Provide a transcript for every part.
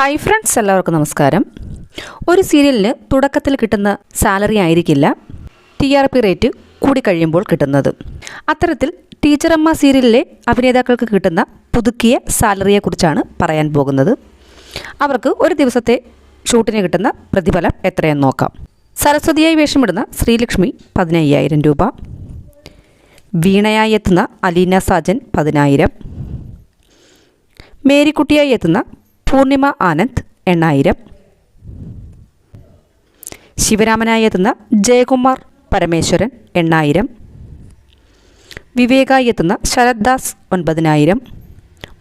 Hi friends എല്ലാവർക്കും നമസ്കാരം. ഒരു സീരിയലിന് തുടക്കത്തിൽ കിട്ടുന്ന സാലറി ആയിരിക്കില്ല ടി ആർ പി റേറ്റ് കൂടിക്കഴിയുമ്പോൾ കിട്ടുന്നത്. അത്തരത്തിൽ ടീച്ചറമ്മ സീരിയലിലെ അഭിനേതാക്കൾക്ക് കിട്ടുന്ന പുതുക്കിയ സാലറിയെക്കുറിച്ചാണ് പറയാൻ പോകുന്നത്. അവർക്ക് ഒരു ദിവസത്തെ ഷൂട്ടിന് കിട്ടുന്ന പ്രതിഫലം എത്രയെന്ന് നോക്കാം. സരസ്വതിയായി വേഷമിടുന്ന ശ്രീലക്ഷ്മി പതിനയ്യായിരം രൂപ. വീണയായി എത്തുന്ന അലീന സാജൻ പതിനായിരം. മേരിക്കുട്ടിയായി എത്തുന്ന പൂർണിമ ആനന്ദ് എണ്ണായിരം. ശിവരാമനായി എത്തുന്ന ജയകുമാർ പരമേശ്വരൻ എണ്ണായിരം. വിവേകായി എത്തുന്ന ശരത് ദാസ് ഒൻപതിനായിരം.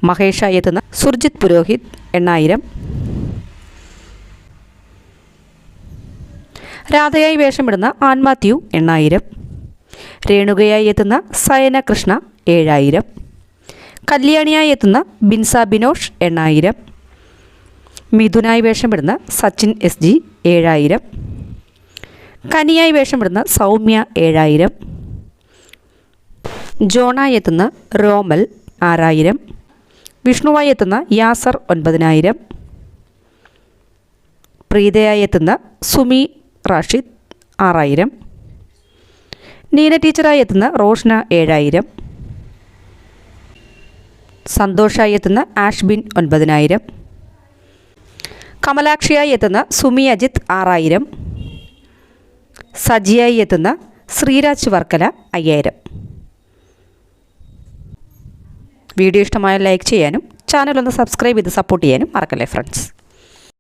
മഹേഷായി എത്തുന്ന സുർജിത് പുരോഹിത് എണ്ണായിരം. രാധയായി വേഷമിടുന്ന ആൻമാത്യു എണ്ണായിരം. രേണുകയായി എത്തുന്ന സയന കൃഷ്ണ ഏഴായിരം. കല്യാണിയായി എത്തുന്ന ബിൻസ ബിനോഷ് എണ്ണായിരം. മിഥുനായി വേഷമിടുന്ന സച്ചിൻ എസ് ജി ഏഴായിരം. കനിയായി വേഷമിടുന്ന സൗമ്യ ഏഴായിരം. ജോണായി എത്തുന്ന റോമൽ ആറായിരം. വിഷ്ണുവായി എത്തുന്ന യാസർ ഒൻപതിനായിരം. പ്രീതയായി എത്തുന്ന സുമി റാഷിദ് ആറായിരം. നീന ടീച്ചറായി എത്തുന്ന റോഷ്ന ഏഴായിരം. സന്തോഷായി എത്തുന്ന ആഷ്ബിൻ ഒൻപതിനായിരം. കമലാക്ഷിയായി എത്തുന്ന സുമി അജിത് ആറായിരം. സജിയായി എത്തുന്ന ശ്രീരാജ് വർക്കല അയ്യായിരം. വീഡിയോ ഇഷ്ടമായ ലൈക്ക് ചെയ്യാനും ചാനൽ ഒന്ന് സബ്സ്ക്രൈബ് ചെയ്ത് സപ്പോർട്ട് ചെയ്യാനും മറക്കല്ലേ ഫ്രണ്ട്സ്?